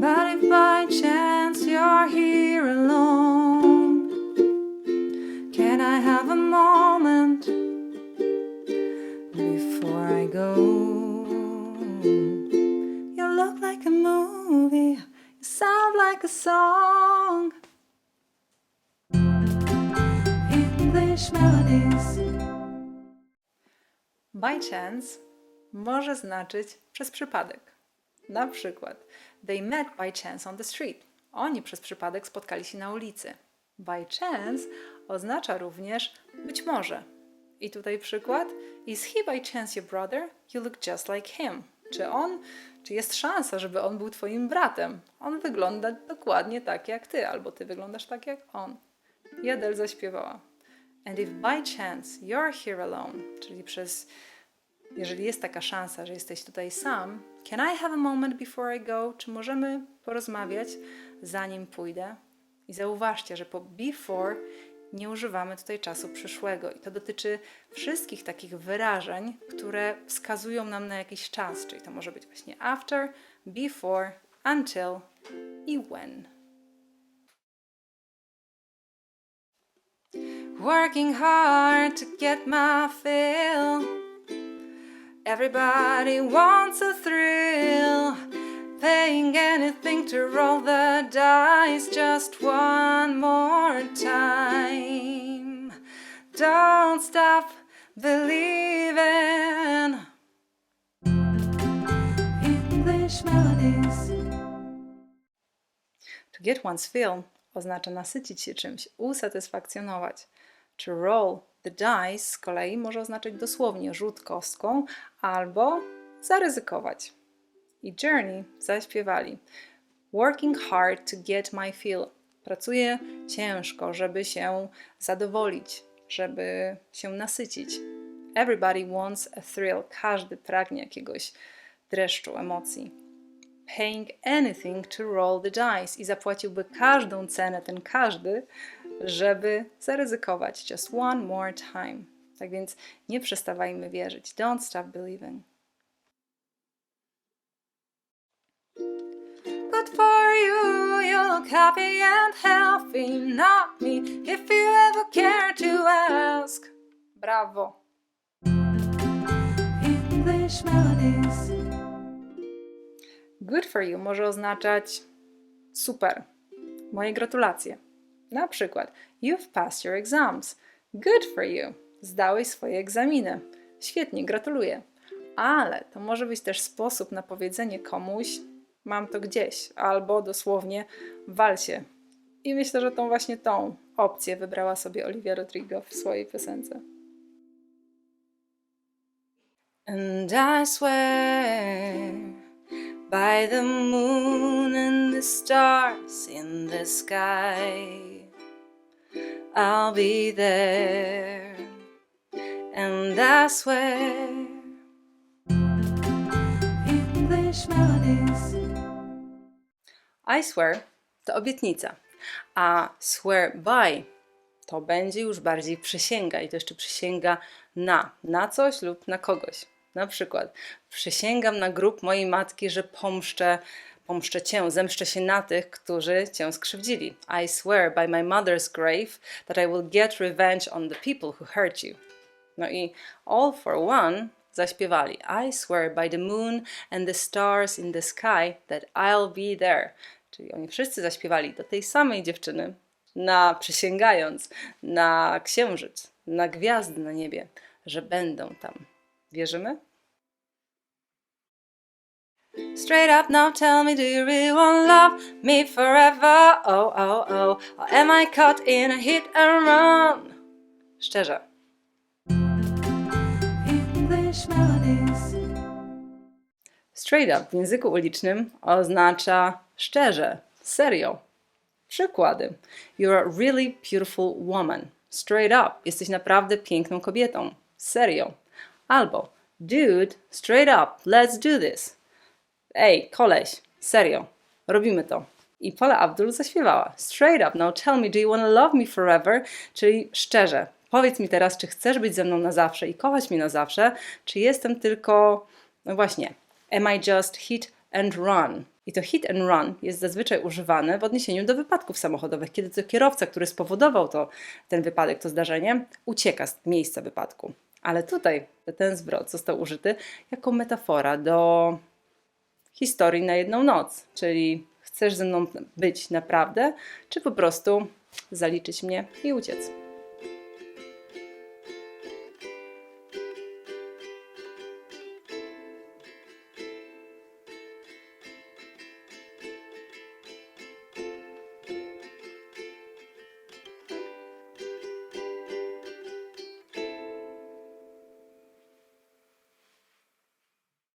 But if by chance you're here alone, can I have a moment before I go? You look like a movie, you sound like a song. English melodies. By chance może znaczyć przez przypadek. Na przykład, they met by chance on the street. Oni przez przypadek spotkali się na ulicy. By chance oznacza również być może. I tutaj przykład. Is he by chance your brother? You look just like him. Czy on, czy jest szansa, żeby on był twoim bratem? On wygląda dokładnie tak jak ty, albo ty wyglądasz tak jak on. I zaśpiewała. And if by chance you're here alone, czyli przez jeżeli jest taka szansa, że jesteś tutaj sam, can I have a moment before I go? Czy możemy porozmawiać zanim pójdę? I zauważcie, że po before nie używamy tutaj czasu przyszłego. I to dotyczy wszystkich takich wyrażeń, które wskazują nam na jakiś czas. Czyli to może być właśnie after, before, until i when. Working hard to get my fill. Everybody wants a thrill. Paying anything to roll the dice just one more time. Don't stop believing. English melodies. To get one's fill oznacza nasycić się czymś, usatysfakcjonować. To roll the dice z kolei może oznaczać dosłownie rzut kostką albo zaryzykować. I Journey zaśpiewali Working hard to get my fill. Pracuję ciężko, żeby się zadowolić, żeby się nasycić. Everybody wants a thrill. Każdy pragnie jakiegoś dreszczu emocji. Paying anything to roll the dice. I zapłaciłby każdą cenę, ten każdy, żeby zaryzykować. Just one more time. Tak więc nie przestawajmy wierzyć. Don't stop believing. Good for you, you look happy and healthy. Not me, if you ever care to ask. Brawo. English melodies. Good for you może oznaczać super. Moje gratulacje. Na przykład, you've passed your exams. Good for you. Zdałeś swoje egzaminy. Świetnie, gratuluję. Ale to może być też sposób na powiedzenie komuś, mam to gdzieś, albo dosłownie wal się. I myślę, że tą właśnie tą opcję wybrała sobie Olivia Rodrigo w swojej piosence. And I swear by the moon and the stars in the sky, I'll be there. And I swear. English melodies. I swear to obietnica, a swear by to będzie już bardziej przysięga i to jeszcze przysięga na, na coś lub na kogoś. Na przykład przysięgam na grób mojej matki, że pomszczę, pomszczę cię, zemszczę się na tych, którzy cię skrzywdzili. I swear by my mother's grave that I will get revenge on the people who hurt you. No i all for one zaśpiewali I swear by the moon and the stars in the sky that I'll be there. Czyli oni wszyscy zaśpiewali do tej samej dziewczyny, na przysięgając na księżyc, na gwiazdy na niebie, że będą tam. Wierzymy? Straight up now, tell me, do you really want love me forever? Oh, oh, oh. Or am I caught in a hit and run? Szczerze. English melodies. Straight up w języku ulicznym oznacza szczerze, serio. Przykłady. You're a really beautiful woman. Straight up. Jesteś naprawdę piękną kobietą. Serio. Albo Dude, straight up, let's do this. Ej, koleś, serio, robimy to. I Paula Abdul zaśpiewała Straight up, now tell me, do you wanna love me forever? Czyli szczerze, powiedz mi teraz, czy chcesz być ze mną na zawsze i kochać mnie na zawsze, czy jestem tylko, no właśnie, am I just hit and run? I to hit and run jest zazwyczaj używane w odniesieniu do wypadków samochodowych, kiedy to kierowca, który spowodował to, ten wypadek, to zdarzenie, ucieka z miejsca wypadku. Ale tutaj ten zwrot został użyty jako metafora do historii na jedną noc. Czyli chcesz ze mną być naprawdę, czy po prostu zaliczyć mnie i uciec.